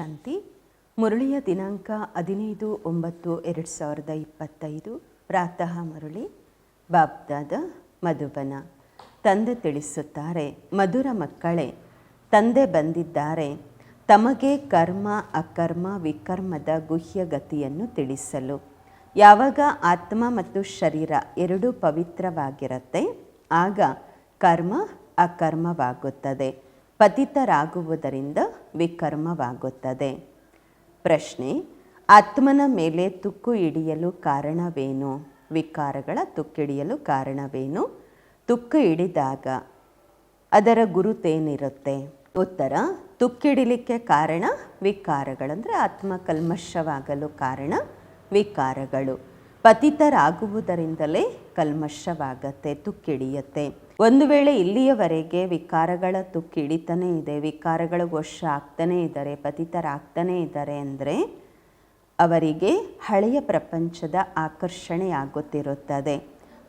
ಶಾಂತಿ. ಮುರಳಿಯ ದಿನಾಂಕ ಹದಿನೈದು ಒಂಬತ್ತು ಎರಡು ಸಾವಿರದ ಇಪ್ಪತ್ತೈದು. ಪ್ರಾತಃ ಮುರಳಿ, ಬಾಬ್ದಾದ ಮಧುಬನ. ತಂದೆ ತಿಳಿಸುತ್ತಾರೆ, ಮಧುರ ಮಕ್ಕಳೇ, ತಂದೆ ಬಂದಿದ್ದಾರೆ. ತಮಗೆ ಕರ್ಮ, ಅಕರ್ಮ, ವಿಕರ್ಮದ ಗುಹ್ಯ ಗತಿಯನ್ನು ತಿಳಿಸಲು. ಯಾವಾಗ ಆತ್ಮ ಮತ್ತು ಶರೀರ ಎರಡೂ ಪವಿತ್ರವಾಗಿರುತ್ತೆ, ಆಗ ಕರ್ಮ ಅಕರ್ಮವಾಗುತ್ತದೆ. ಪತಿತರಾಗುವುದರಿಂದ ವಿಕರ್ಮವಾಗುತ್ತದೆ. ಪ್ರಶ್ನೆ, ಆತ್ಮನ ಮೇಲೆ ತುಕ್ಕು ಹಿಡಿಯಲು ಕಾರಣವೇನು? ವಿಕಾರಗಳ ತುಕ್ಕಿಡಿಯಲು ಕಾರಣವೇನು? ತುಕ್ಕು ಹಿಡಿದಾಗ ಅದರ ಗುರುತೇನಿರುತ್ತೆ? ಉತ್ತರ ತುಕ್ಕಿಡಿಲಿಕ್ಕೆ ಕಾರಣ ವಿಕಾರಗಳಂದರೆ ಆತ್ಮ ಕಲ್ಮಶವಾಗಲು ಕಾರಣ ವಿಕಾರಗಳು. ಪತಿತರಾಗುವುದರಿಂದಲೇ ಕಲ್ಮಶವಾಗತ್ತೆ ತುಕ್ಕಿಡಿಯತ್ತೆ ಒಂದು ವೇಳೆ ಇಲ್ಲಿಯವರೆಗೆ ವಿಕಾರಗಳ ತುಕ್ಕಿಡಿತಾನೇ ಇದೆ, ವಿಕಾರಗಳ ವಶ ಆಗ್ತಾನೇ ಇದ್ದಾರೆ, ಪತಿತರಾಗ್ತಾನೇ ಇದ್ದಾರೆ ಅಂದರೆ ಅವರಿಗೆ ಹಳೆಯ ಪ್ರಪಂಚದ ಆಕರ್ಷಣೆ ಆಗುತ್ತಿರುತ್ತದೆ.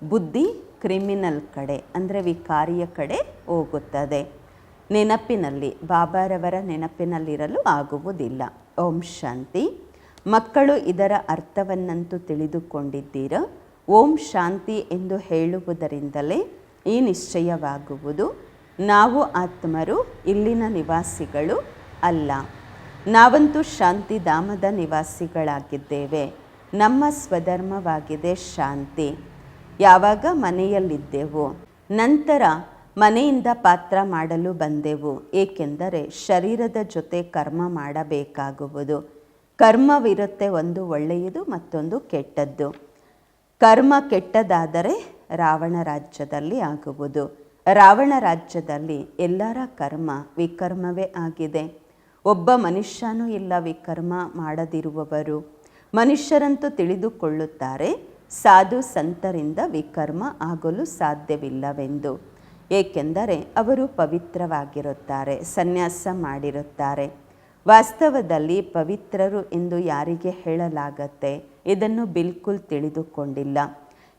ಬುದ್ಧಿ ಕ್ರಿಮಿನಲ್ ಕಡೆ ಅಂದರೆ ವಿಕಾರಿಯ ಕಡೆ ಹೋಗುತ್ತದೆ. ನೆನಪಿನಲ್ಲಿ, ಬಾಬಾರವರ ನೆನಪಿನಲ್ಲಿರಲು ಆಗುವುದಿಲ್ಲ. ಓಂ ಶಾಂತಿ. ಮಕ್ಕಳು ಇದರ ಅರ್ಥವನ್ನಂತೂ ತಿಳಿದುಕೊಂಡಿದ್ದೀರ? ಓಂ ಶಾಂತಿ ಎಂದು ಹೇಳುವುದರಿಂದಲೇ ಈ ನಿಶ್ಚಯವಾಗುವುದು. ನಾವು ಆತ್ಮರು, ಇಲ್ಲಿನ ನಿವಾಸಿಗಳು ಅಲ್ಲ. ನಾವಂತೂ ಶಾಂತಿಧಾಮದ ನಿವಾಸಿಗಳಾಗಿದ್ದೇವೆ. ನಮ್ಮ ಸ್ವಧರ್ಮವಾಗಿದೆ ಶಾಂತಿ. ಯಾವಾಗ ಮನೆಯಲ್ಲಿದ್ದೆವು? ನಂತರ ಮನೆಯಿಂದ ಪಾತ್ರ ಮಾಡಲು ಬಂದೆವು. ಏಕೆಂದರೆ ಶರೀರದ ಜೊತೆ ಕರ್ಮ ಮಾಡಬೇಕಾಗುವುದು. ಕರ್ಮವಿರುತ್ತೆ ಒಂದು ಒಳ್ಳೆಯದು ಮತ್ತೊಂದು ಕೆಟ್ಟದ್ದು. ಕರ್ಮ ಕೆಟ್ಟದಾದರೆ ರಾವಣ ರಾಜ್ಯದಲ್ಲಿ ಆಗುವುದು. ರಾವಣ ರಾಜ್ಯದಲ್ಲಿ ಎಲ್ಲರ ಕರ್ಮ ವಿಕರ್ಮವೇ ಆಗಿದೆ. ಒಬ್ಬ ಮನುಷ್ಯನೂ ಇಲ್ಲ ವಿಕರ್ಮ ಮಾಡದಿರುವವರು. ಮನುಷ್ಯರಂತೂ ತಿಳಿದುಕೊಳ್ಳುತ್ತಾರೆ, ಸಾಧು ಸಂತರಿಂದ ವಿಕರ್ಮ ಆಗಲು ಸಾಧ್ಯವಿಲ್ಲವೆಂದು. ಏಕೆಂದರೆ ಅವರು ಪವಿತ್ರವಾಗಿರುತ್ತಾರೆ, ಸನ್ಯಾಸ ಮಾಡಿರುತ್ತಾರೆ. ವಾಸ್ತವದಲ್ಲಿ ಪವಿತ್ರರು ಎಂದು ಯಾರಿಗೆ ಹೇಳಲಾಗತ್ತೆ? ಇದನ್ನು ಬಿಲ್ಕುಲ್ ತಿಳಿದುಕೊಂಡಿಲ್ಲ.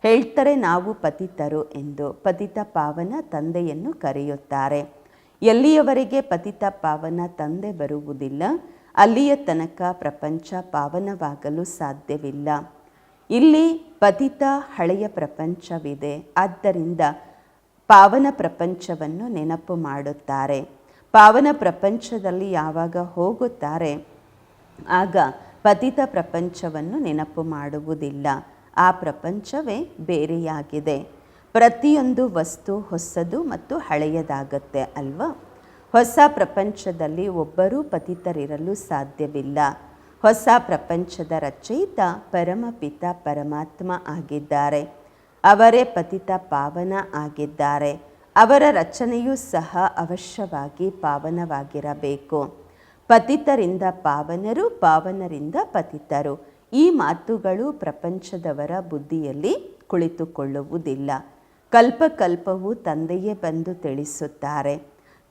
ಹೇಳ್ತಾರೆ ನಾವು ಪತಿತರು ಎಂದು ಪತಿತ ಪಾವನ ತಂದೆಯನ್ನು ಕರೆಯುತ್ತಾರೆ. ಎಲ್ಲಿಯವರೆಗೆ ಪತಿತ ಪಾವನ ತಂದೆ ಬರುವುದಿಲ್ಲ, ಅಲ್ಲಿಯ ತನಕ ಪ್ರಪಂಚ ಪಾವನವಾಗಲು ಸಾಧ್ಯವಿಲ್ಲ. ಇಲ್ಲಿ ಪತಿತ ಹಳೆಯ ಪ್ರಪಂಚವಿದೆ, ಆದ್ದರಿಂದ ಪಾವನ ಪ್ರಪಂಚವನ್ನು ನೆನಪು ಮಾಡುತ್ತಾರೆ. ಪಾವನ ಪ್ರಪಂಚದಲ್ಲಿ ಯಾವಾಗ ಹೋಗುತ್ತಾರೆ, ಆಗ ಪತಿತ ಪ್ರಪಂಚವನ್ನು ನೆನಪು ಮಾಡುವುದಿಲ್ಲ. ಆ ಪ್ರಪಂಚವೇ ಬೇರೆಯಾಗಿದೆ. ಪ್ರತಿಯೊಂದು ವಸ್ತು ಹೊಸದು ಮತ್ತು ಹಳೆಯದಾಗತ್ತೆ ಅಲ್ವಾ? ಹೊಸ ಪ್ರಪಂಚದಲ್ಲಿ ಒಬ್ಬರೂ ಪತಿತರಿರಲು ಸಾಧ್ಯವಿಲ್ಲ. ಹೊಸ ಪ್ರಪಂಚದ ರಚಯಿತ ಪರಮಪಿತ ಪರಮಾತ್ಮ ಆಗಿದ್ದಾರೆ. ಅವರೇ ಪತಿತ ಪಾವನ ಆಗಿದ್ದಾರೆ. ಅವರ ರಚನೆಯೂ ಸಹ ಅವಶ್ಯವಾಗಿ ಪಾವನವಾಗಿರಬೇಕು. ಪತಿತರಿಂದ ಪಾವನರು ಪಾವನರಿಂದ ಪತಿತರು. ಈ ಮಾತುಗಳು ಪ್ರಪಂಚದವರ ಬುದ್ಧಿಯಲ್ಲಿ ಕುಳಿತುಕೊಳ್ಳುವುದಿಲ್ಲ. ಕಲ್ಪಕಲ್ಪವು ತಂದೆಯೇ ಬಂದು ತಿಳಿಸುತ್ತಾರೆ.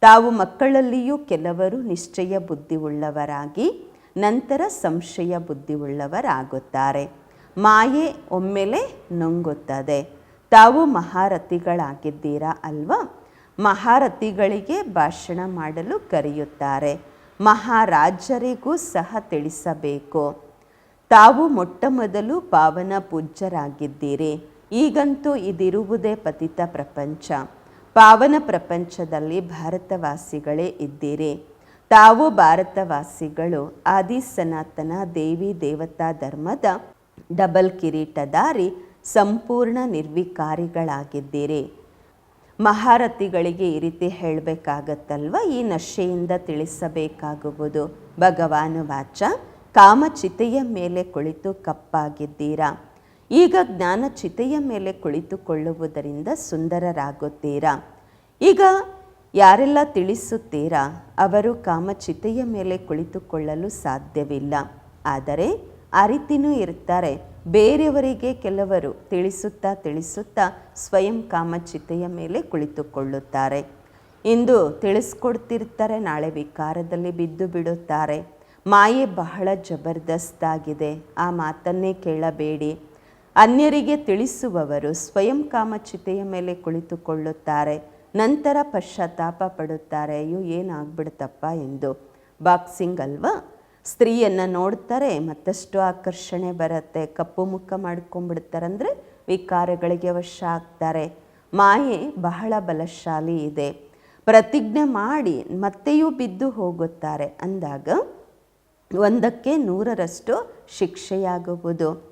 ತಾವು ಮಕ್ಕಳಲ್ಲಿಯೂ ಕೆಲವರು ನಿಶ್ಚಯ ಬುದ್ಧಿಯುಳ್ಳವರಾಗಿ, ನಂತರ ಸಂಶಯ ಬುದ್ಧಿಯುಳ್ಳವರಾಗುತ್ತಾರೆ. ಮಾಯೆ ಒಮ್ಮೆಲೆ ನುಂಗುತ್ತದೆ. ತಾವು ಮಹಾರಥಿಗಳಾಗಿದ್ದೀರಾ ಅಲ್ವಾ? ಮಹಾರಥಿಗಳಿಗೆ ಭಾಷಣ ಮಾಡಲು ಕರೆಯುತ್ತಾರೆ. ಮಹಾರಾಜರಿಗೂ ಸಹ ತಿಳಿಸಬೇಕು. ತಾವು ಮೊಟ್ಟ ಮೊದಲು ಪಾವನ ಪೂಜ್ಯರಾಗಿದ್ದೀರಿ. ಈಗಂತೂ ಇದಿರುವುದೇ ಪತಿತ ಪ್ರಪಂಚ. ಪಾವನ ಪ್ರಪಂಚದಲ್ಲಿ ಭಾರತವಾಸಿಗಳೇ ಇದ್ದೀರಿ. ತಾವು ಭಾರತವಾಸಿಗಳು. ಆದಿ ಸನಾತನ ದೇವಿ ದೇವತಾ ಧರ್ಮದ ಡಬಲ್ ಕಿರೀಟಧಾರಿ ಸಂಪೂರ್ಣ ನಿರ್ವಿಕಾರಿಗಳಾಗಿದ್ದೀರಿ. ಮಹಾರಥಿಗಳಿಗೆ ಈ ರೀತಿ ಹೇಳಬೇಕಾಗತ್ತಲ್ವ? ಈ ನಶೆಯಿಂದ ತಿಳಿಸಬೇಕಾಗುವುದು. ಭಗವಾನು ವಾಚ. ಕಾಮಚಿತೆಯ ಮೇಲೆ ಕುಳಿತು ಕಪ್ಪಾಗಿದ್ದೀರಾ? ಈಗ ಜ್ಞಾನ ಚಿತೆಯ ಮೇಲೆ ಕುಳಿತುಕೊಳ್ಳುವುದರಿಂದ ಸುಂದರರಾಗುತ್ತೀರಾ? ಈಗ ಯಾರೆಲ್ಲ ತಿಳಿಸುತ್ತೀರಾ? ಅವರು ಕಾಮಚಿತೆಯ ಮೇಲೆ ಕುಳಿತುಕೊಳ್ಳಲು ಸಾಧ್ಯವಿಲ್ಲ. ಆದರೆ ಆ ರೀತಿನೂ ಇರ್ತಾರೆ ಬೇರೆಯವರಿಗೆ ಕೆಲವರು ತಿಳಿಸುತ್ತಾ ತಿಳಿಸುತ್ತಾ ಸ್ವಯಂ ಕಾಮಚಿತೆಯ ಮೇಲೆ ಕುಳಿತುಕೊಳ್ಳುತ್ತಾರೆ. ಇಂದು ತಿಳಿಸ್ಕೊಡ್ತಿರ್ತಾರೆ, ನಾಳೆ ವಿಕಾರದಲ್ಲಿ ಬಿದ್ದು ಬಿಡುತ್ತಾರೆ. ಮಾಯೆ ಬಹಳ ಜಬರ್ದಸ್ತಾಗಿದೆ. ಆ ಮಾತನ್ನೇ ಕೇಳಬೇಡಿ. ಅನ್ಯರಿಗೆ ತಿಳಿಸುವವರು ಸ್ವಯಂ ಕಾಮಚಿತೆಯ ಮೇಲೆ ಕುಳಿತುಕೊಳ್ಳುತ್ತಾರೆ. ನಂತರ ಪಶ್ಚಾತ್ತಾಪ ಪಡುತ್ತಾರೆ. ಅಯ್ಯೋ, ಏನಾಗ್ಬಿಡ್ತಪ್ಪ ಎಂದು. ಬಾಕ್ಸಿಂಗ್ ಅಲ್ವಾ? ಸ್ತ್ರೀಯನ್ನು ನೋಡ್ತಾರೆ, ಮತ್ತಷ್ಟು ಆಕರ್ಷಣೆ ಬರುತ್ತೆ. ಕಪ್ಪು ಮುಖ ಮಾಡ್ಕೊಂಡ್ಬಿಡ್ತಾರೆ ಅಂದರೆ ವಿಕಾರಗಳಿಗೆ ವಶ ಆಗ್ತಾರೆ. ಮಾಯೆ ಬಹಳ ಬಲಶಾಲಿ ಇದೆ. ಪ್ರತಿಜ್ಞೆ ಮಾಡಿ ಮತ್ತೆಯೂ ಬಿದ್ದು ಹೋಗುತ್ತಾರೆ. ಅಂದಾಗ ಒಂದಕ್ಕೆ ನೂರರಷ್ಟು ಶಿಕ್ಷೆಯಾಗುವುದು.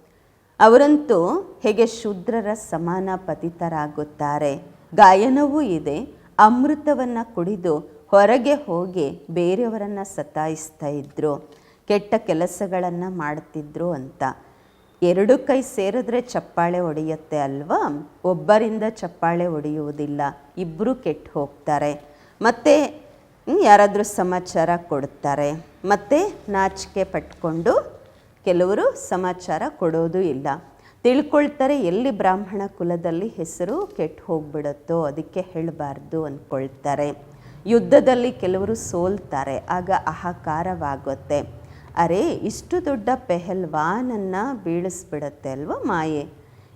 ಅವರಂತೂ ಹೇಗೆ ಶೂದ್ರರ ಸಮಾನ ಪತಿತರಾಗುತ್ತಾರೆ ಗಾಯನವೂ ಇದೆ. ಅಮೃತವನ್ನು ಕುಡಿದು ಹೊರಗೆ ಹೋಗಿ ಬೇರೆಯವರನ್ನು ಸತಾಯಿಸ್ತಾ ಇದ್ರು. ಕೆಟ್ಟ ಕೆಲಸಗಳನ್ನು ಮಾಡ್ತಿದ್ರು ಅಂತ. ಎರಡು ಕೈ ಸೇರಿದ್ರೆ ಚಪ್ಪಾಳೆ ಹೊಡೆಯುತ್ತೆ ಅಲ್ವಾ? ಒಬ್ಬರಿಂದ ಚಪ್ಪಾಳೆ ಹೊಡೆಯುವುದಿಲ್ಲ. ಇಬ್ಬರು ಕೆಟ್ಟು ಹೋಗ್ತಾರೆ. ಮತ್ತು ಯಾರಾದರೂ ಸಮಾಚಾರ ಕೊಡ್ತಾರೆ. ಮತ್ತು ನಾಚಿಕೆ ಪಟ್ಕೊಂಡು ಕೆಲವರು ಸಮಾಚಾರ ಕೊಡೋದು ಇಲ್ಲ. ತಿಳ್ಕೊಳ್ತಾರೆ ಎಲ್ಲಿ ಬ್ರಾಹ್ಮಣ ಕುಲದಲ್ಲಿ ಹೆಸರು ಕೆಟ್ಟು ಹೋಗ್ಬಿಡುತ್ತೋ ಅದಕ್ಕೆ ಹೇಳಬಾರ್ದು ಅಂದ್ಕೊಳ್ತಾರೆ. ಯುದ್ಧದಲ್ಲಿ ಕೆಲವರು ಸೋಲ್ತಾರೆ, ಆಗ ಅಹಕಾರವಾಗುತ್ತೆ. ಅರೆ, ಇಷ್ಟು ದೊಡ್ಡ ಪೆಹಲ್ವಾನನ್ನು ಬೀಳಿಸ್ಬಿಡತ್ತೆ ಅಲ್ವಾ ಮಾಯೆ?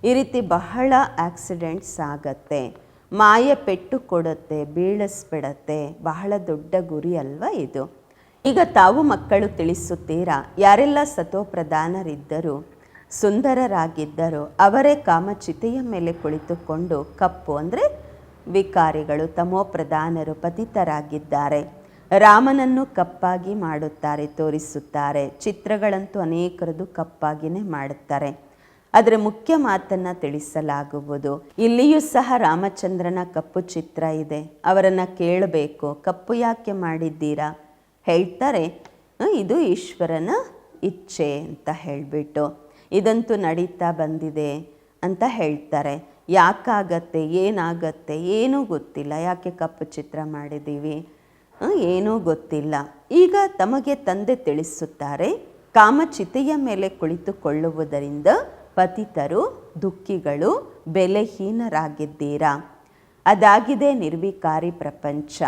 ಈ ರೀತಿ ಬಹಳ ಆಕ್ಸಿಡೆಂಟ್ಸ್ ಆಗತ್ತೆ. ಮಾಯೆ ಪೆಟ್ಟು ಕೊಡುತ್ತೆ, ಬೀಳಿಸ್ಬಿಡತ್ತೆ. ಬಹಳ ದೊಡ್ಡ ಗುರಿ ಅಲ್ವಾ ಇದು? ಈಗ ತಾವು ಮಕ್ಕಳು ತಿಳಿಸುತ್ತೀರಾ? ಯಾರೆಲ್ಲ ಸತೋಪ್ರಧಾನರಿದ್ದರು ಸುಂದರರಾಗಿದ್ದರು ಅವರೇ ಕಾಮಚಿತೆಯ ಮೇಲೆ ಕುಳಿತುಕೊಂಡು ಕಪ್ಪು ಅಂದರೆ ವಿಕಾರಿಗಳು, ತಮೋಪ್ರಧಾನರು ಪತಿತರಾಗಿದ್ದಾರೆ. ರಾಮನನ್ನು ಕಪ್ಪಾಗಿ ಮಾಡುತ್ತಾರೆ, ತೋರಿಸುತ್ತಾರೆ. ಚಿತ್ರಗಳಂತೂ ಅನೇಕರದು ಕಪ್ಪಾಗಿನೇ ಮಾಡುತ್ತಾರೆ. ಆದರೆ ಮುಖ್ಯ ಮಾತನ್ನು ತಿಳಿಸಲಾಗುವುದು. ಇಲ್ಲಿಯೂ ಸಹ ರಾಮಚಂದ್ರನ ಕಪ್ಪು ಚಿತ್ರ ಇದೆ. ಅವರನ್ನು ಕೇಳಬೇಕು. ಕಪ್ಪು ಯಾಕೆ ಮಾಡಿದ್ದೀರಾ? ಹೇಳ್ತಾರೆ ಇದು ಈಶ್ವರನ ಇಚ್ಛೆ ಅಂತ ಹೇಳಿಬಿಟ್ಟು, ಇದಂತೂ ನಡೀತಾ ಬಂದಿದೆ ಅಂತ ಹೇಳ್ತಾರೆ. ಯಾಕಾಗತ್ತೆ, ಏನಾಗತ್ತೆ, ಏನೂ ಗೊತ್ತಿಲ್ಲ. ಯಾಕೆ ಕಪ್ಪು ಚಿತ್ರ ಮಾಡಿದ್ದೀವಿ? ಏನೂ ಗೊತ್ತಿಲ್ಲ. ಈಗ ತಮಗೆ ತಂದೆ ತಿಳಿಸುತ್ತಾರೆ, ಕಾಮಚಿತೆಯ ಮೇಲೆ ಕುಳಿತುಕೊಳ್ಳುವುದರಿಂದ ಪತಿತರು, ದುಃಖಿಗಳು, ಬೆಲೆಹೀನರಾಗಿದ್ದೀರಾ? ಅದಾಗಿದೆ ನಿರ್ವಿಕಾರಿ ಪ್ರಪಂಚ.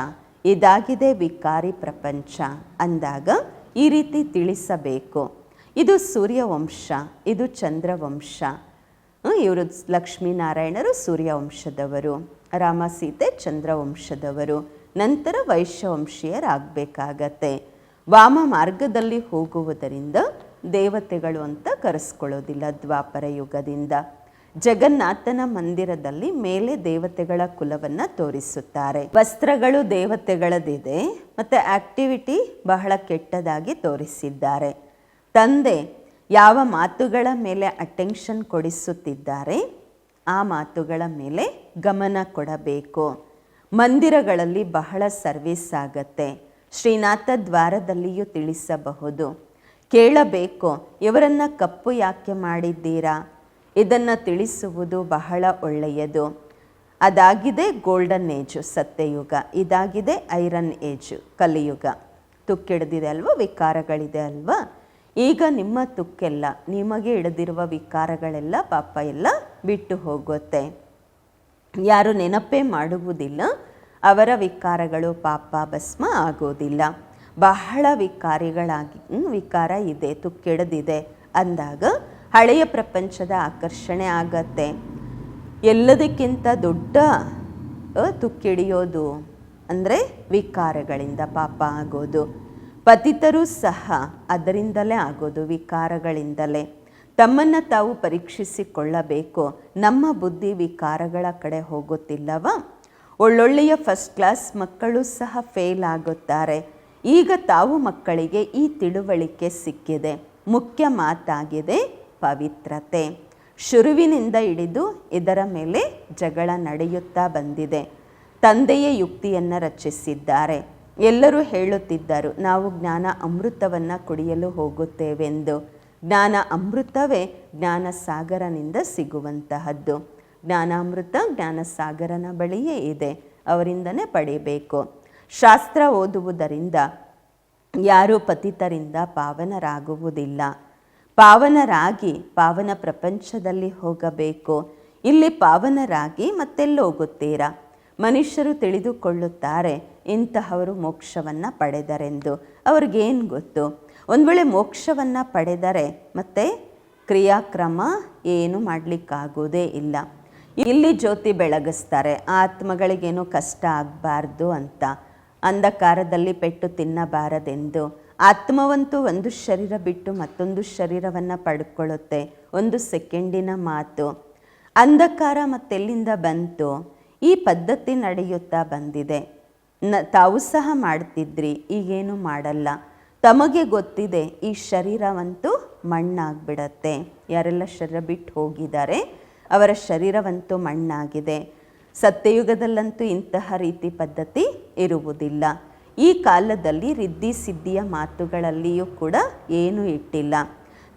ಇದಾಗಿದೆ ವಿಕಾರಿ ಪ್ರಪಂಚ ಅಂದಾಗ ಈ ರೀತಿ ತಿಳಿಸಬೇಕು. ಇದು ಸೂರ್ಯವಂಶ, ಇದು ಚಂದ್ರವಂಶ. ಇವರು ಲಕ್ಷ್ಮೀನಾರಾಯಣರು ಸೂರ್ಯವಂಶದವರು. ರಾಮ ಸೀತೆ ಚಂದ್ರವಂಶದವರು. ನಂತರ ವೈಶ್ಯವಂಶೀಯರಾಗಬೇಕಾಗತ್ತೆ. ವಾಮ ಮಾರ್ಗದಲ್ಲಿ ಹೋಗುವುದರಿಂದ ದೇವತೆಗಳು ಅಂತ ಕರೆಸ್ಕೊಳ್ಳೋದಿಲ್ಲ ದ್ವಾಪರ ಯುಗದಿಂದ. ಜಗನ್ನಾಥನ ಮಂದಿರದಲ್ಲಿ ಮೇಲೆ ದೇವತೆಗಳ ಕುಲವನ್ನು ತೋರಿಸುತ್ತಾರೆ. ವಸ್ತ್ರಗಳು ದೇವತೆಗಳದಿದೆ ಮತ್ತು ಆಕ್ಟಿವಿಟಿ ಬಹಳ ಕೆಟ್ಟದಾಗಿ ತೋರಿಸಿದ್ದಾರೆ. ತಂದೆ ಯಾವ ಮಾತುಗಳ ಮೇಲೆ ಅಟೆನ್ಷನ್ ಕೊಡಿಸುತ್ತಿದ್ದಾರೆ, ಆ ಮಾತುಗಳ ಮೇಲೆ ಗಮನ ಕೊಡಬೇಕು. ಮಂದಿರಗಳಲ್ಲಿ ಬಹಳ ಸರ್ವಿಸ್ ಆಗತ್ತೆ. ಶ್ರೀನಾಥ ದ್ವಾರದಲ್ಲಿಯೂ ತಿಳಿಸಬಹುದು. ಕೇಳಬೇಕು, ಇವರನ್ನು ಕಪ್ಪು ಯಾಕೆ ಮಾಡಿದ್ದೀರಾ? ಇದನ್ನು ತಿಳಿಸುವುದು ಬಹಳ ಒಳ್ಳೆಯದು. ಅದಾಗಿದೆ ಗೋಲ್ಡನ್ ಏಜು ಸತ್ಯಯುಗ, ಇದಾಗಿದೆ ಐರನ್ ಏಜು ಕಲಿಯುಗ. ತುಕ್ಕಿಡ್ದಿದೆ ಅಲ್ವಾ, ವಿಕಾರಗಳಿದೆ ಅಲ್ವಾ? ಈಗ ನಿಮ್ಮ ತುಕ್ಕೆಲ್ಲ, ನಿಮಗೆ ಹಿಡಿದಿರುವ ವಿಕಾರಗಳೆಲ್ಲ ಪಾಪ ಎಲ್ಲ ಬಿಟ್ಟು ಹೋಗುತ್ತೆ. ಯಾರು ನೆನಪೇ ಮಾಡುವುದಿಲ್ಲ, ಅವರ ವಿಕಾರಗಳು ಪಾಪ ಭಸ್ಮ ಆಗೋದಿಲ್ಲ. ಬಹಳ ವಿಕಾರಿಗಳಾಗಿ ವಿಕಾರ ಇದೆ, ತುಕ್ಕೆಡದಿದೆ ಅಂದಾಗ ಹಳೆಯ ಪ್ರಪಂಚದ ಆಕರ್ಷಣೆ ಆಗತ್ತೆ. ಎಲ್ಲದಕ್ಕಿಂತ ದೊಡ್ಡ ತುಕ್ಕಿಡಿಯೋದು ಅಂದರೆ ವಿಕಾರಗಳಿಂದ ಪಾಪ ಆಗೋದು. ಪತಿತರೂ ಸಹ ಅದರಿಂದಲೇ ಆಗೋದು, ವಿಕಾರಗಳಿಂದಲೇ. ತಮ್ಮನ್ನು ತಾವು ಪರೀಕ್ಷಿಸಿಕೊಳ್ಳಬೇಕು. ನಮ್ಮ ಬುದ್ಧಿ ವಿಕಾರಗಳ ಕಡೆ ಹೋಗುತ್ತಿಲ್ಲವ? ಒಳ್ಳೊಳ್ಳೆಯ ಫಸ್ಟ್ ಕ್ಲಾಸ್ ಮಕ್ಕಳು ಸಹ ಫೇಲ್ ಆಗುತ್ತಾರೆ. ಈಗ ತಾವು ಮಕ್ಕಳಿಗೆ ಈ ತಿಳುವಳಿಕೆ ಸಿಕ್ಕಿದೆ. ಮುಖ್ಯ ಮಾತಾಗಿದೆ ಪವಿತ್ರತೆ. ಶುರುವಿನಿಂದ ಹಿಡಿದು ಇದರ ಮೇಲೆ ಜಗಳ ನಡೆಯುತ್ತಾ ಬಂದಿದೆ. ತಂದೆಯೇ ಯುಕ್ತಿಯನ್ನು ರಚಿಸಿದ್ದಾರೆ. ಎಲ್ಲರೂ ಹೇಳುತ್ತಿದ್ದರು, ನಾವು ಜ್ಞಾನ ಅಮೃತವನ್ನು ಕುಡಿಯಲು ಹೋಗುತ್ತೇವೆಂದು. ಜ್ಞಾನ ಅಮೃತವೇ ಜ್ಞಾನ ಸಾಗರನಿಂದ ಸಿಗುವಂತಹದ್ದು. ಜ್ಞಾನಾಮೃತ ಜ್ಞಾನ ಸಾಗರನ ಬಳಿಯೇ ಇದೆ, ಅವರಿಂದನೇ ಪಡೆಯಬೇಕು. ಶಾಸ್ತ್ರ ಓದುವುದರಿಂದ ಯಾರೂ ಪತಿತರಿಂದ ಪಾವನರಾಗುವುದಿಲ್ಲ. ಪಾವನರಾಗಿ ಪಾವನ ಪ್ರಪಂಚದಲ್ಲಿ ಹೋಗಬೇಕು. ಇಲ್ಲಿ ಪಾವನರಾಗಿ ಮತ್ತೆಲ್ಲೋಗುತ್ತೀರಾ ಮನುಷ್ಯರು ತಿಳಿದುಕೊಳ್ಳುತ್ತಾರೆ, ಇಂತಹವರು ಮೋಕ್ಷವನ್ನು ಪಡೆದರೆಂದು. ಅವ್ರಿಗೇನು ಗೊತ್ತು? ಒಂದು ವೇಳೆ ಮೋಕ್ಷವನ್ನು ಪಡೆದರೆ ಮತ್ತೆ ಕ್ರಿಯಾಕ್ರಮ ಏನು ಮಾಡಲಿಕ್ಕಾಗೋದೇ ಇಲ್ಲ. ಇಲ್ಲಿ ಜ್ಯೋತಿ ಬೆಳಗಿಸ್ತಾರೆ, ಆತ್ಮಗಳಿಗೇನು ಕಷ್ಟ ಆಗಬಾರ್ದು ಅಂತ. ಅಂಧಕಾರದಲ್ಲಿ ಪೆಟ್ಟು ತಿನ್ನಬಾರದೆಂದು. ಆತ್ಮವಂತೂ ಒಂದು ಶರೀರ ಬಿಟ್ಟು ಮತ್ತೊಂದು ಶರೀರವನ್ನು ಪಡ್ಕೊಳ್ಳುತ್ತೆ. ಒಂದು ಸೆಕೆಂಡಿನ ಮಾತು, ಅಂಧಕಾರ ಮತ್ತೆಲ್ಲಿಂದ ಬಂತು? ಈ ಪದ್ಧತಿ ನಡೆಯುತ್ತಾ ಬಂದಿದೆ. ನ, ತಾವು ಸಹ ಮಾಡ್ತಿದ್ರಿ, ಈಗೇನು ಮಾಡಲ್ಲ. ತಮಗೆ ಗೊತ್ತಿದೆ, ಈ ಶರೀರವಂತೂ ಮಣ್ಣಾಗ್ಬಿಡತ್ತೆ. ಯಾರೆಲ್ಲ ಶರೀರ ಬಿಟ್ಟು ಹೋಗಿದ್ದಾರೆ, ಅವರ ಶರೀರವಂತೂ ಮಣ್ಣಾಗಿದೆ. ಸತ್ಯಯುಗದಲ್ಲಂತೂ ಇಂತಹ ರೀತಿ ಪದ್ಧತಿ ಇರುವುದಿಲ್ಲ. ಈ ಕಾಲದಲ್ಲಿ ರಿದ್ದಿ ಸಿದ್ಧಿಯ ಮಾತುಗಳಲ್ಲಿಯೂ ಕೂಡ ಏನೂ ಇಟ್ಟಿಲ್ಲ.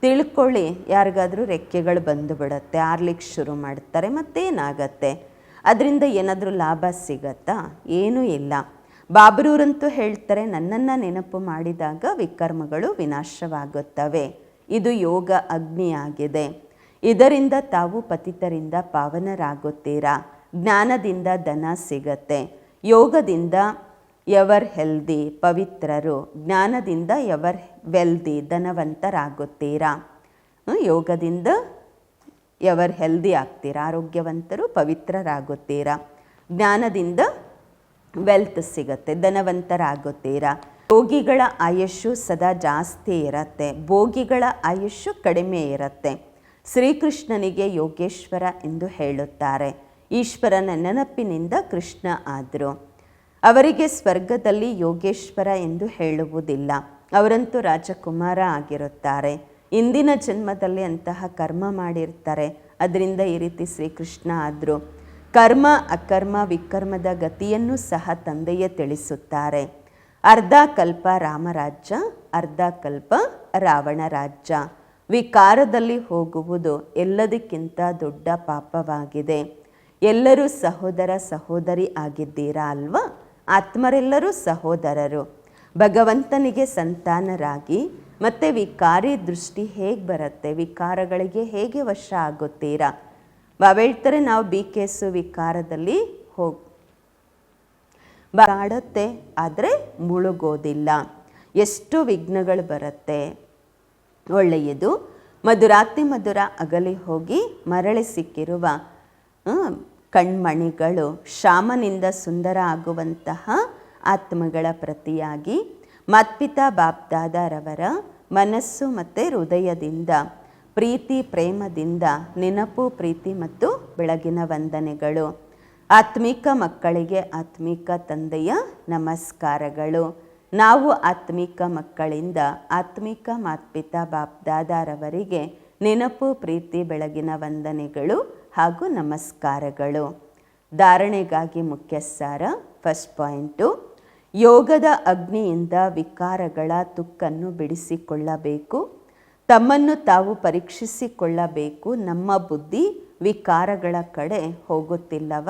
ತಿಳ್ಕೊಳ್ಳಿ, ಯಾರಿಗಾದರೂ ರೆಕ್ಕೆಗಳು ಬಂದು ಬಿಡುತ್ತೆ ಆರ್ಲಿಕ್ಕೆ ಶುರು ಮಾಡ್ತಾರೆ, ಮತ್ತೇನಾಗತ್ತೆ? ಅದರಿಂದ ಏನಾದರೂ ಲಾಭ ಸಿಗತ್ತಾ? ಏನೂ ಇಲ್ಲ. ಬಾಬ್ರೂರಂತೂ ಹೇಳ್ತಾರೆ, ನನ್ನನ್ನು ನೆನಪು ಮಾಡಿದಾಗ ವಿಕರ್ಮಗಳು ವಿನಾಶವಾಗುತ್ತವೆ. ಇದು ಯೋಗ ಅಗ್ನಿಯಾಗಿದೆ. ಇದರಿಂದ ತಾವು ಪತಿತರಿಂದ ಪಾವನರಾಗುತ್ತೀರಾ? ಜ್ಞಾನದಿಂದ ಧನ ಸಿಗತ್ತೆ. ಯೋಗದಿಂದ ಎವರ್ ಹೆಲ್ದಿ ಪವಿತ್ರರು, ಜ್ಞಾನದಿಂದ ಎವರ್ ವೆಲ್ದಿ ಧನವಂತರಾಗುತ್ತೀರಾ? ಯೋಗದಿಂದ ಎವರ್ ಹೆಲ್ದಿ ಆಗ್ತೀರಾ? ಆರೋಗ್ಯವಂತರು ಪವಿತ್ರರಾಗುತ್ತೀರಾ? ಜ್ಞಾನದಿಂದ ವೆಲ್ತ್ ಸಿಗುತ್ತೆ, ಧನವಂತರಾಗುತ್ತೀರಾ? ಯೋಗಿಗಳ ಆಯುಷ್ಯು ಸದಾ ಜಾಸ್ತಿ ಇರತ್ತೆ, ಭೋಗಿಗಳ ಆಯುಷ್ಯು ಕಡಿಮೆ ಇರತ್ತೆ. ಶ್ರೀಕೃಷ್ಣನಿಗೆ ಯೋಗೇಶ್ವರ ಎಂದು ಹೇಳುತ್ತಾರೆ. ಈಶ್ವರನ ನೆನಪಿನಿಂದ ಕೃಷ್ಣ ಆದರು. ಅವರಿಗೆ ಸ್ವರ್ಗದಲ್ಲಿ ಯೋಗೇಶ್ವರ ಎಂದು ಹೇಳುವುದಿಲ್ಲ. ಅವರಂತೂ ರಾಜಕುಮಾರ ಆಗಿರುತ್ತಾರೆ. ಇಂದಿನ ಜನ್ಮದಲ್ಲಿ ಅಂತಹ ಕರ್ಮ ಮಾಡಿರ್ತಾರೆ. ಅದರಿಂದ ಈ ರೀತಿ ಶ್ರೀಕೃಷ್ಣ ಆದರು ಕರ್ಮ, ಅಕರ್ಮ, ವಿಕರ್ಮದ ಗತಿಯನ್ನು ಸಹ ತಂದೆಯೇ ತಿಳಿಸುತ್ತಾರೆ. ಅರ್ಧ ಕಲ್ಪ ರಾಮರಾಜ್ಯ, ಅರ್ಧ ಕಲ್ಪ ರಾವಣ ರಾಜ್ಯ. ವಿಕಾರದಲ್ಲಿ ಹೋಗುವುದು ಎಲ್ಲದಕ್ಕಿಂತ ದೊಡ್ಡ ಪಾಪವಾಗಿದೆ. ಎಲ್ಲರೂ ಸಹೋದರ ಸಹೋದರಿ ಆಗಿದ್ದೀರಾ ಅಲ್ವಾ? ಆತ್ಮರೆಲ್ಲರೂ ಸಹೋದರರು. ಭಗವಂತನಿಗೆ ಸಂತಾನರಾಗಿ, ಮತ್ತೆ ವಿಕಾರಿ ದೃಷ್ಟಿ ಹೇಗೆ ಬರುತ್ತೆ? ವಿಕಾರಗಳಿಗೆ ಹೇಗೆ ವಶ ಆಗುತ್ತೀರಾ? ಬಾಬಾ ಹೇಳ್ತಾರೆ ನಾವು ಬಿ ಕೇಸು ವಿಕಾರದಲ್ಲಿ ಹೋಗಿ ಬಾಡುತ್ತೆ ಆದರೆ ಮುಳುಗೋದಿಲ್ಲ. ಎಷ್ಟು ವಿಘ್ನಗಳು ಬರುತ್ತೆ? ಒಳ್ಳೆಯದು. ಮಧುರಾತಿ ಮಧುರ ಅಗಲಿ ಹೋಗಿ ಮರಳಿ ಸಿಕ್ಕಿರುವ ಕಣ್ಮಣಿಗಳು ಶ್ಯಾಮನಿಂದ ಸುಂದರ ಆಗುವಂತಹ ಆತ್ಮಗಳ ಪ್ರತಿಯಾಗಿ ಮತ್ಪಿತಾ ಬಾಪ್ದಾದರವರ ಮನಸ್ಸು ಮತ್ತು ಹೃದಯದಿಂದ, ಪ್ರೀತಿ ಪ್ರೇಮದಿಂದ ನೆನಪು, ಪ್ರೀತಿ ಮತ್ತು ಬೆಳಗಿನ ವಂದನೆಗಳು. ಆತ್ಮಿಕ ಮಕ್ಕಳಿಗೆ ಆತ್ಮಿಕ ತಂದೆಯ ನಮಸ್ಕಾರಗಳು. ನಾವು ಆತ್ಮಿಕ ಮಕ್ಕಳಿಂದ ಆತ್ಮಿಕ ಮಾತ್ಪಿತಾ ಬಾಪ್ದಾದಾರವರಿಗೆ ನೆನಪು, ಪ್ರೀತಿ, ಬೆಳಗಿನ ವಂದನೆಗಳು ಹಾಗೂ ನಮಸ್ಕಾರಗಳು. ಧಾರಣೆಗಾಗಿ ಮುಖ್ಯ ಸಾರ ಫಸ್ಟ್ ಪಾಯಿಂಟು ಯೋಗದ ಅಗ್ನಿಯಿಂದ ವಿಕಾರಗಳ ತುಕ್ಕನ್ನು ಬಿಡಿಸಿಕೊಳ್ಳಬೇಕು. ತಮ್ಮನ್ನು ತಾವು ಪರೀಕ್ಷಿಸಿಕೊಳ್ಳಬೇಕು. ನಮ್ಮ ಬುದ್ಧಿ ವಿಕಾರಗಳ ಕಡೆ ಹೋಗುತ್ತಿಲ್ಲವ?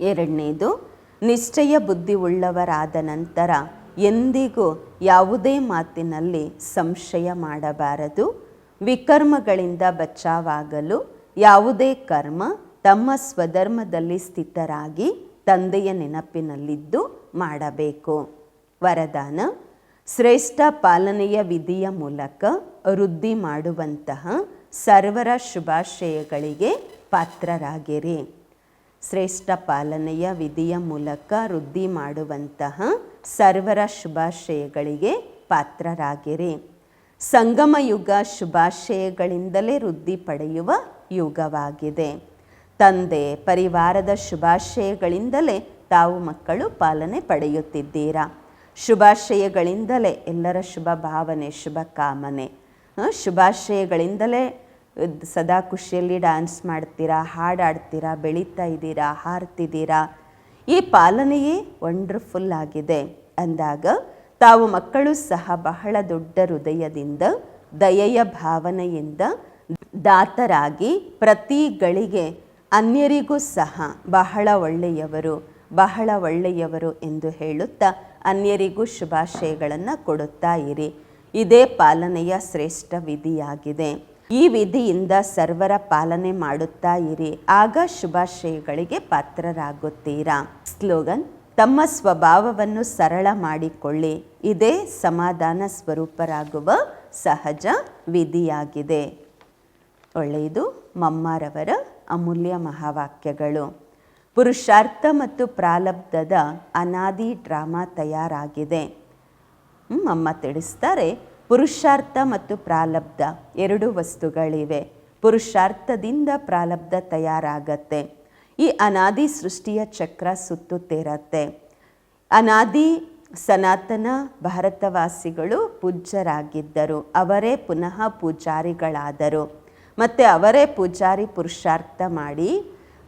ಎರಡನೇದು ನಿಶ್ಚಯ ಬುದ್ಧಿ ಉಳ್ಳವರಾದ ನಂತರ ಎಂದಿಗೂ ಯಾವುದೇ ಮಾತಿನಲ್ಲಿ ಸಂಶಯ ಮಾಡಬಾರದು. ವಿಕರ್ಮಗಳಿಂದ ಬಚಾವಾಗಲು ಯಾವುದೇ ಕರ್ಮ ತಮ್ಮ ಸ್ವಧರ್ಮದಲ್ಲಿ ಸ್ಥಿತರಾಗಿ ತಂದೆಯ ನೆನಪಿನಲ್ಲಿದ್ದು ಮಾಡಬೇಕು. ವರದಾನ, ಶ್ರೇಷ್ಠ ಪಾಲನೆಯ ವಿಧಿಯ ಮೂಲಕ ವೃದ್ಧಿ ಮಾಡುವಂತಹ ಸರ್ವರ ಶುಭಾಶಯಗಳಿಗೆ ಪಾತ್ರರಾಗಿರಿ. ಶ್ರೇಷ್ಠ ಪಾಲನೆಯ ವಿಧಿಯ ಮೂಲಕ ವೃದ್ಧಿ ಮಾಡುವಂತಹ ಸರ್ವರ ಶುಭಾಶಯಗಳಿಗೆ ಪಾತ್ರರಾಗಿರಿ. ಸಂಗಮಯುಗ ಶುಭಾಶಯಗಳಿಂದಲೇ ವೃದ್ಧಿ ಪಡೆಯುವ ಯುಗವಾಗಿದೆ. ತಂದೆ ಪರಿವಾರದ ಶುಭಾಶಯಗಳಿಂದಲೇ ತಾವು ಮಕ್ಕಳು ಪಾಲನೆ ಪಡೆಯುತ್ತಿದ್ದೀರಾ? ಶುಭಾಶಯಗಳಿಂದಲೇ ಎಲ್ಲರ ಶುಭ ಭಾವನೆ, ಶುಭ ಕಾಮನೆ. ಶುಭಾಶಯಗಳಿಂದಲೇ ಸದಾ ಖುಷಿಯಲ್ಲಿ ಡ್ಯಾನ್ಸ್ ಮಾಡ್ತೀರಾ, ಹಾಡಾಡ್ತೀರಾ, ಬೆಳೀತಾ ಇದ್ದೀರಾ, ಹಾರ್ತಿದ್ದೀರಾ? ಈ ಪಾಲನೆಯೇ ವಂಡರ್ಫುಲ್ ಆಗಿದೆ. ಅಂದಾಗ ತಾವು ಮಕ್ಕಳು ಸಹ ಬಹಳ ದೊಡ್ಡ ಹೃದಯದಿಂದ, ದಯೆಯ ಭಾವನೆಯಿಂದ ದಾತರಾಗಿ ಪ್ರತಿ ಗಳಿಗೆ ಅನ್ಯರಿಗೂ ಸಹ ಬಹಳ ಒಳ್ಳೆಯವರು ಬಹಳ ಒಳ್ಳೆಯವರು ಎಂದು ಹೇಳುತ್ತಾ ಅನ್ಯರಿಗೂ ಶುಭಾಶಯಗಳನ್ನು ಕೊಡುತ್ತಾ ಇರಿ. ಇದೇ ಪಾಲನೆಯ ಶ್ರೇಷ್ಠ ವಿಧಿಯಾಗಿದೆ. ಈ ವಿಧಿಯಿಂದ ಸರ್ವರ ಪಾಲನೆ ಮಾಡುತ್ತಾ ಇರಿ. ಆಗ ಶುಭಾಶಯಗಳಿಗೆ ಪಾತ್ರರಾಗುತ್ತೀರಾ? ಸ್ಲೋಗನ್, ತಮ್ಮ ಸ್ವಭಾವವನ್ನು ಸರಳ ಮಾಡಿಕೊಳ್ಳಿ. ಇದೇ ಸಮಾಧಾನ ಸ್ವರೂಪರಾಗುವ ಸಹಜ ವಿಧಿಯಾಗಿದೆ. ಒಳ್ಳೆಯದು. ಮಮ್ಮಾರವರ ಅಮೂಲ್ಯ ಮಹಾವಾಕ್ಯಗಳು. ಪುರುಷಾರ್ಥ ಮತ್ತು ಪ್ರಾಲಬ್ಧದ ಅನಾದಿ ಡ್ರಾಮಾ ತಯಾರಾಗಿದೆ. ಅಮ್ಮ ತಿಳಿಸ್ತಾರೆ, ಪುರುಷಾರ್ಥ ಮತ್ತು ಪ್ರಾಲಬ್ಧ ಎರಡು ವಸ್ತುಗಳಿವೆ. ಪುರುಷಾರ್ಥದಿಂದ ಪ್ರಾಲಬ್ಧ ತಯಾರಾಗತ್ತೆ. ಈ ಅನಾದಿ ಸೃಷ್ಟಿಯ ಚಕ್ರ ಸುತ್ತುತ್ತಿರತ್ತೆ ಅನಾದಿ ಸನಾತನ ಭಾರತವಾಸಿಗಳು ಪೂಜ್ಯರಾಗಿದ್ದರು. ಅವರೇ ಪುನಃ ಪೂಜಾರಿಗಳಾದರು. ಮತ್ತು ಅವರೇ ಪೂಜಾರಿ ಪುರುಷಾರ್ಥ ಮಾಡಿ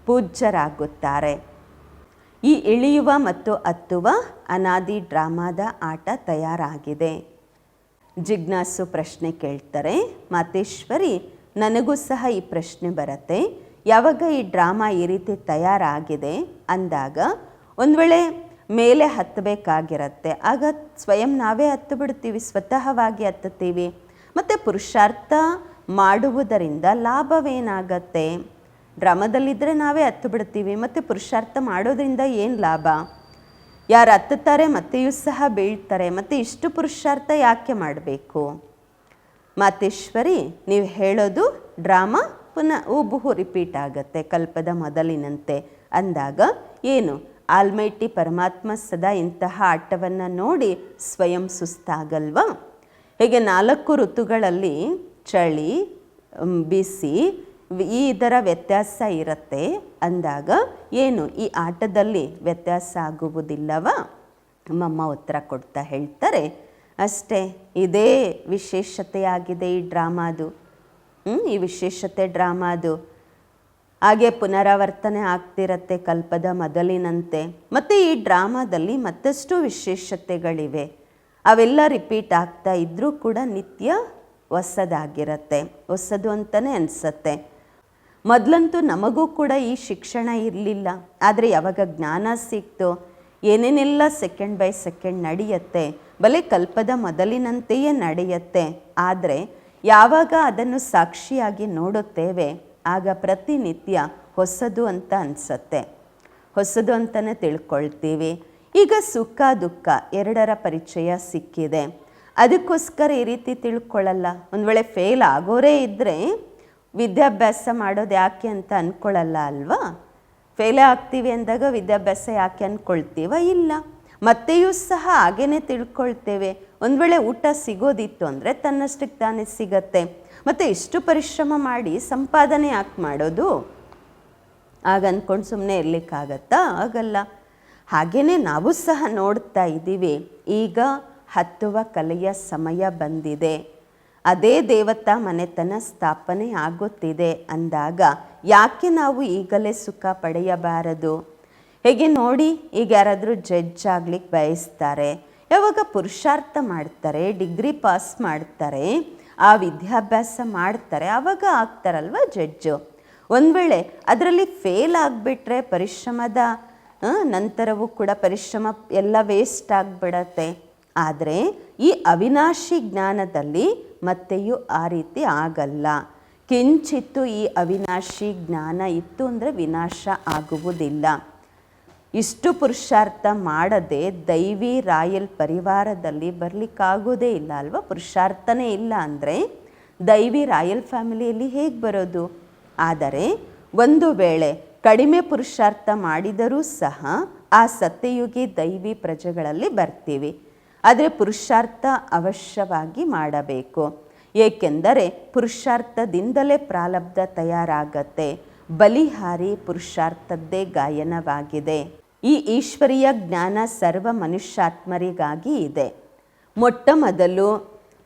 ಪೂಜ್ಯರಾಗುತ್ತಾರೆ. ಈ ಇಳಿಯುವ ಮತ್ತು ಹತ್ತುವ ಅನಾದಿ ಡ್ರಾಮಾದ ಆಟ ತಯಾರಾಗಿದೆ. ಜಿಜ್ಞಾಸು ಪ್ರಶ್ನೆ ಕೇಳ್ತಾರೆ, ಮಾತೇಶ್ವರಿ, ನನಗೂ ಸಹ ಈ ಪ್ರಶ್ನೆ ಬರುತ್ತೆ. ಯಾವಾಗ ಈ ಡ್ರಾಮಾ ಈ ರೀತಿ ತಯಾರಾಗಿದೆ? ಅಂದಾಗ, ಒಂದು ವೇಳೆ ಮೇಲೆ ಹತ್ತಬೇಕಾಗಿರತ್ತೆ. ಆಗ ಸ್ವಯಂ ನಾವೇ ಹತ್ತು ಬಿಡ್ತೀವಿ, ಸ್ವತಃವಾಗಿ ಹತ್ತುತ್ತೀವಿ. ಮತ್ತು ಪುರುಷಾರ್ಥ ಮಾಡುವುದರಿಂದ ಲಾಭವೇನಾಗತ್ತೆ? ಡ್ರಾಮದಲ್ಲಿದ್ದರೆ ನಾವೇ ಹತ್ತು ಬಿಡ್ತೀವಿ, ಮತ್ತು ಪುರುಷಾರ್ಥ ಮಾಡೋದ್ರಿಂದ ಏನು ಲಾಭ? ಯಾರು ಹತ್ತುತ್ತಾರೆ ಮತ್ತೆಯೂ ಸಹ ಬೀಳ್ತಾರೆ, ಮತ್ತು ಇಷ್ಟು ಪುರುಷಾರ್ಥ ಯಾಕೆ ಮಾಡಬೇಕು? ಮಾತೇಶ್ವರಿ ನೀವು ಹೇಳೋದು ಡ್ರಾಮಾ ಪುನಃ ಹೂಬುಹು ರಿಪೀಟ್ ಆಗುತ್ತೆ ಕಲ್ಪದ ಮೊದಲಿನಂತೆ. ಅಂದಾಗ ಏನು? ಆಲ್ಮೈಟಿ ಪರಮಾತ್ಮ ಸದಾ ಇಂತಹ ಆಟವನ್ನು ನೋಡಿ ಸ್ವಯಂ ಸುಸ್ತಾಗಲ್ವಾ? ಹೇಗೆ ನಾಲ್ಕು ಋತುಗಳಲ್ಲಿ ಚಳಿ ಬಿಸಿ ಈ ಇದರ ವ್ಯತ್ಯಾಸ ಇರುತ್ತೆ. ಅಂದಾಗ ಏನು, ಈ ಆಟದಲ್ಲಿ ವ್ಯತ್ಯಾಸ ಆಗುವುದಿಲ್ಲವ? ನಮ್ಮಮ್ಮ ಉತ್ತರ ಕೊಡ್ತಾ ಹೇಳ್ತಾರೆ, ಅಷ್ಟೇ, ಇದೇ ವಿಶೇಷತೆಯಾಗಿದೆ ಈ ಡ್ರಾಮಾದು. ಈ ವಿಶೇಷತೆ ಡ್ರಾಮಾದು. ಹಾಗೆ ಪುನರಾವರ್ತನೆ ಆಗ್ತಿರತ್ತೆ ಕಲ್ಪದ ಮೊದಲಿನಂತೆ. ಮತ್ತು ಈ ಡ್ರಾಮಾದಲ್ಲಿ ಮತ್ತಷ್ಟು ವಿಶೇಷತೆಗಳಿವೆ. ಅವೆಲ್ಲ ರಿಪೀಟ್ ಆಗ್ತಾ ಇದ್ದರೂ ಕೂಡ ನಿತ್ಯ ಹೊಸದಾಗಿರತ್ತೆ. ಹೊಸದು ಅಂತಲೇ ಅನಿಸತ್ತೆ. ಮೊದಲಂತೂ ನಮಗೂ ಕೂಡ ಈ ಶಿಕ್ಷಣ ಇರಲಿಲ್ಲ. ಆದರೆ ಯಾವಾಗ ಜ್ಞಾನ ಸಿಕ್ತು, ಏನೇನೆಲ್ಲ ಸೆಕೆಂಡ್ ಬೈ ಸೆಕೆಂಡ್ ನಡೆಯುತ್ತೆ, ಬಲೆ ಕಲ್ಪದ ಮೊದಲಿನಂತೆಯೇ ನಡೆಯುತ್ತೆ. ಆದರೆ ಯಾವಾಗ ಅದನ್ನು ಸಾಕ್ಷಿಯಾಗಿ ನೋಡುತ್ತೇವೆ, ಆಗ ಪ್ರತಿನಿತ್ಯ ಹೊಸದು ಅಂತ ಅನಿಸತ್ತೆ. ಹೊಸದು ಅಂತಲೇ ತಿಳ್ಕೊಳ್ತೀವಿ. ಈಗ ಸುಖ ದುಃಖ ಎರಡರ ಪರಿಚಯ ಸಿಕ್ಕಿದೆ. ಅದಕ್ಕೋಸ್ಕರ ಈ ರೀತಿ ತಿಳ್ಕೊಳ್ಳಲ್ಲ. ಒಂದು ವೇಳೆ ಫೇಲ್ ಆಗೋರೇ ಇದ್ದರೆ ವಿದ್ಯಾಭ್ಯಾಸ ಮಾಡೋದು ಯಾಕೆ ಅಂತ ಅಂದ್ಕೊಳ್ಳಲ್ಲ ಅಲ್ವಾ? ಫೇಲೇ ಆಗ್ತೀವಿ ಅಂದಾಗ ವಿದ್ಯಾಭ್ಯಾಸ ಯಾಕೆ ಅಂದ್ಕೊಳ್ತೀವ ಇಲ್ಲ. ಮತ್ತೆಯೂ ಸಹ ಹಾಗೇನೆ ತಿಳ್ಕೊಳ್ತೇವೆ. ಒಂದು ವೇಳೆ ಊಟ ಸಿಗೋದಿತ್ತು ಅಂದರೆ ತನ್ನಷ್ಟಕ್ಕೆ ತಾನೇ ಸಿಗತ್ತೆ. ಮತ್ತು ಇಷ್ಟು ಪರಿಶ್ರಮ ಮಾಡಿ ಸಂಪಾದನೆ ಯಾಕೆ ಮಾಡೋದು? ಆಗ ಅಂದ್ಕೊಂಡು ಸುಮ್ಮನೆ ಇರಲಿಕ್ಕಾಗತ್ತಾ? ಆಗಲ್ಲ. ಹಾಗೆಯೇ ನಾವು ಸಹ ನೋಡ್ತಾ ಇದ್ದೀವಿ. ಈಗ ಹತ್ತುವ ಕಲೆಯ ಸಮಯ ಬಂದಿದೆ. ಅದೇ ದೇವತಾ ಮನೆತನ ಸ್ಥಾಪನೆ ಆಗುತ್ತಿದೆ ಅಂದಾಗ ಯಾಕೆ ನಾವು ಈಗಲೇ ಸುಖ ಪಡೆಯಬಾರದು? ಹೇಗೆ ನೋಡಿ ಈಗ ಯಾರಾದರೂ ಜಡ್ಜ್ ಆಗ್ಲಿಕ್ಕೆ ಬಯಸ್ತಾರೆ? ಯಾವಾಗ ಪುರುಷಾರ್ಥ ಮಾಡ್ತಾರೆ, ಡಿಗ್ರಿ ಪಾಸ್ ಮಾಡ್ತಾರೆ, ಆ ವಿದ್ಯಾಭ್ಯಾಸ ಮಾಡ್ತಾರೆ ಆವಾಗ ಆಗ್ತಾರಲ್ವ ಜಡ್ಜು ಒಂದು ವೇಳೆ ಅದರಲ್ಲಿ ಫೇಲ್ ಆಗಿಬಿಟ್ರೆ ಪರಿಶ್ರಮದ ನಂತರವೂ ಕೂಡ ಪರಿಶ್ರಮ ಎಲ್ಲ ವೇಸ್ಟ್ ಆಗಿಬಿಡತ್ತೆ. ಆದರೆ ಈ ಅವಿನಾಶಿ ಜ್ಞಾನದಲ್ಲಿ ಮತ್ತೆಯೂ ಆ ರೀತಿ ಆಗಲ್ಲ. ಕಿಂಚಿತ್ತು ಈ ಅವಿನಾಶಿ ಜ್ಞಾನ ಇತ್ತು ಅಂದರೆ ವಿನಾಶ ಆಗುವುದಿಲ್ಲ. ಇಷ್ಟು ಪುರುಷಾರ್ಥ ಮಾಡದೆ ದೈವಿ ರಾಯಲ್ ಪರಿವಾರದಲ್ಲಿ ಬರಲಿಕ್ಕಾಗೋದೇ ಇಲ್ಲ ಅಲ್ವಾ? ಪುರುಷಾರ್ಥನೇ ಇಲ್ಲ ಅಂದರೆ ದೈವಿ ರಾಯಲ್ ಫ್ಯಾಮಿಲಿಯಲ್ಲಿ ಹೇಗೆ ಬರೋದು? ಆದರೆ ಒಂದು ವೇಳೆ ಕಡಿಮೆ ಪುರುಷಾರ್ಥ ಮಾಡಿದರೂ ಸಹ ಆ ಸತ್ಯಯುಗಿ ದೈವಿ ಪ್ರಜೆಗಳಲ್ಲಿ ಬರ್ತೀವಿ. ಆದರೆ ಪುರುಷಾರ್ಥ ಅವಶ್ಯವಾಗಿ ಮಾಡಬೇಕು. ಏಕೆಂದರೆ ಪುರುಷಾರ್ಥದಿಂದಲೇ ಪ್ರಾಲಬ್ಧ ತಯಾರಾಗತ್ತೆ. ಬಲಿಹಾರಿ ಪುರುಷಾರ್ಥದ್ದೇ ಗಾಯನವಾಗಿದೆ. ಈ ಈಶ್ವರೀಯ ಜ್ಞಾನ ಸರ್ವ ಮನುಷ್ಯಾತ್ಮರಿಗಾಗಿ ಇದೆ. ಮೊಟ್ಟ ಮೊದಲು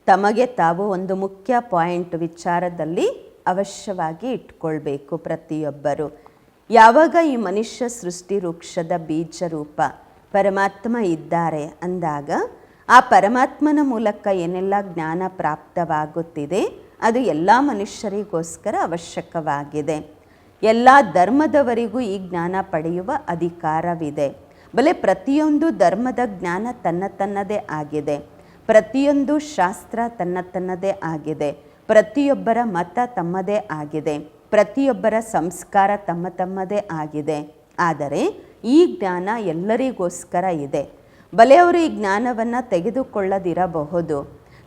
ತಮಗೆ ತಾವು ಒಂದು ಮುಖ್ಯ ಪಾಯಿಂಟ್ ವಿಚಾರದಲ್ಲಿ ಅವಶ್ಯವಾಗಿ ಇಟ್ಕೊಳ್ಬೇಕು ಪ್ರತಿಯೊಬ್ಬರು. ಯಾವಾಗ ಈ ಮನುಷ್ಯ ಸೃಷ್ಟಿ ವೃಕ್ಷದ ಬೀಜ ರೂಪ ಪರಮಾತ್ಮ ಇದ್ದಾರೆ ಅಂದಾಗ ಆ ಪರಮಾತ್ಮನ ಮೂಲಕ ಏನೆಲ್ಲ ಜ್ಞಾನ ಪ್ರಾಪ್ತವಾಗುತ್ತಿದೆ, ಅದು ಎಲ್ಲ ಮನುಷ್ಯರಿಗೋಸ್ಕರ ಅವಶ್ಯಕವಾಗಿದೆ. ಎಲ್ಲ ಧರ್ಮದವರಿಗೂ ಈ ಜ್ಞಾನ ಪಡೆಯುವ ಅಧಿಕಾರವಿದೆ. ಬಲೆ ಪ್ರತಿಯೊಂದು ಧರ್ಮದ ಜ್ಞಾನ ತನ್ನ ತನ್ನದೇ ಆಗಿದೆ. ಪ್ರತಿಯೊಂದು ಶಾಸ್ತ್ರ ತನ್ನ ತನ್ನದೇ ಆಗಿದೆ. ಪ್ರತಿಯೊಬ್ಬರ ಮತ ತಮ್ಮದೇ ಆಗಿದೆ. ಪ್ರತಿಯೊಬ್ಬರ ಸಂಸ್ಕಾರ ತಮ್ಮ ತಮ್ಮದೇ ಆಗಿದೆ. ಆದರೆ ಈ ಜ್ಞಾನ ಎಲ್ಲರಿಗೋಸ್ಕರ ಇದೆ. ಬಲೆ ಅವರು ಈ ಜ್ಞಾನವನ್ನು ತೆಗೆದುಕೊಳ್ಳದಿರಬಹುದು,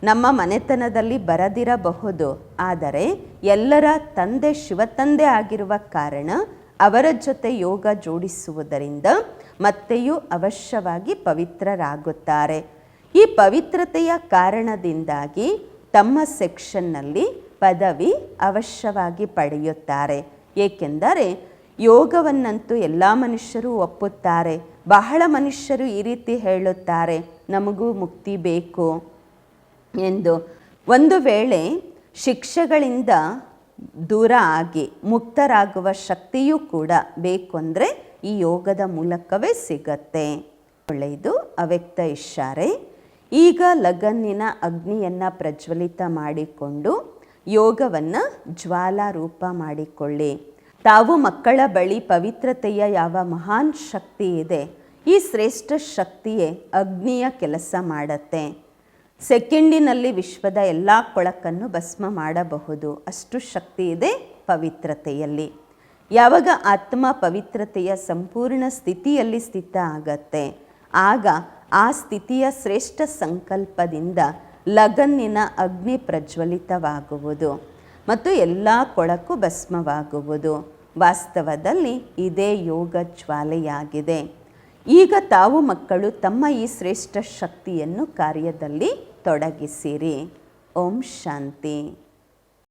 ನಮ್ಮ ಮನೆತನದಲ್ಲಿ ಬರದಿರಬಹುದು. ಆದರೆ ಎಲ್ಲರ ತಂದೆ ಶಿವತಂದೆ ಆಗಿರುವ ಕಾರಣ ಅವರ ಜೊತೆ ಯೋಗ ಜೋಡಿಸುವುದರಿಂದ ಮತ್ತೆಯೂ ಅವಶ್ಯವಾಗಿ ಪವಿತ್ರರಾಗುತ್ತಾರೆ. ಈ ಪವಿತ್ರತೆಯ ಕಾರಣದಿಂದಾಗಿ ತಮ್ಮ ಸೆಕ್ಷನ್ನಲ್ಲಿ ಪದವಿ ಅವಶ್ಯವಾಗಿ ಪಡೆಯುತ್ತಾರೆ. ಏಕೆಂದರೆ ಯೋಗವನ್ನಂತೂ ಎಲ್ಲ ಮನುಷ್ಯರು ಒಪ್ಪುತ್ತಾರೆ. ಬಹಳ ಮನುಷ್ಯರು ಈ ರೀತಿ ಹೇಳುತ್ತಾರೆ, ನಮಗೂ ಮುಕ್ತಿ ಬೇಕು ಎಂದು. ಒಂದು ವೇಳೆ ಶಿಕ್ಷೆಗಳಿಂದ ದೂರ ಆಗಿ ಮುಕ್ತರಾಗುವ ಶಕ್ತಿಯೂ ಕೂಡ ಬೇಕು ಈ ಯೋಗದ ಮೂಲಕವೇ ಸಿಗತ್ತೆ. ಒಳ್ಳೆಯದು, ಅವ್ಯಕ್ತ ಇಷ್ಟಾರೆ. ಈಗ ಲಗನ್ನಿನ ಅಗ್ನಿಯನ್ನು ಪ್ರಜ್ವಲಿತ ಮಾಡಿಕೊಂಡು ಯೋಗವನ್ನು ಜ್ವಾಲಾರೂಪ ಮಾಡಿಕೊಳ್ಳಿ. ತಾವು ಮಕ್ಕಳ ಬಳಿ ಪವಿತ್ರತೆಯ ಯಾವ ಮಹಾನ್ ಶಕ್ತಿ ಇದೆ, ಈ ಶ್ರೇಷ್ಠ ಶಕ್ತಿಯೇ ಅಗ್ನಿಯ ಕೆಲಸ ಮಾಡತ್ತೆ. ಸೆಕೆಂಡಿನಲ್ಲಿ ವಿಶ್ವದ ಎಲ್ಲ ಕೊಳಕನ್ನು ಭಸ್ಮ ಮಾಡಬಹುದು. ಅಷ್ಟು ಶಕ್ತಿ ಇದೆ ಪವಿತ್ರತೆಯಲ್ಲಿ. ಯಾವಾಗ ಆತ್ಮ ಪವಿತ್ರತೆಯ ಸಂಪೂರ್ಣ ಸ್ಥಿತಿಯಲ್ಲಿ ಸ್ಥಿತ ಆಗತ್ತೆ, ಆಗ ಆ ಸ್ಥಿತಿಯ ಶ್ರೇಷ್ಠ ಸಂಕಲ್ಪದಿಂದ ಲಗನ್ನಿನ ಅಗ್ನಿ ಪ್ರಜ್ವಲಿತವಾಗುವುದು ಮತ್ತು ಎಲ್ಲ ಕೊಳಕು ಭಸ್ಮವಾಗುವುದು. ವಾಸ್ತವದಲ್ಲಿ ಇದೇ ಯೋಗ ಜ್ವಾಲೆಯಾಗಿದೆ. ಈಗ ತಾವು ಮಕ್ಕಳು ತಮ್ಮ ಈ ಶ್ರೇಷ್ಠ ಶಕ್ತಿಯನ್ನು ಕಾರ್ಯದಲ್ಲಿ ತೊಡಗಿಸಿರಿ. ಓಂ ಶಾಂತಿ.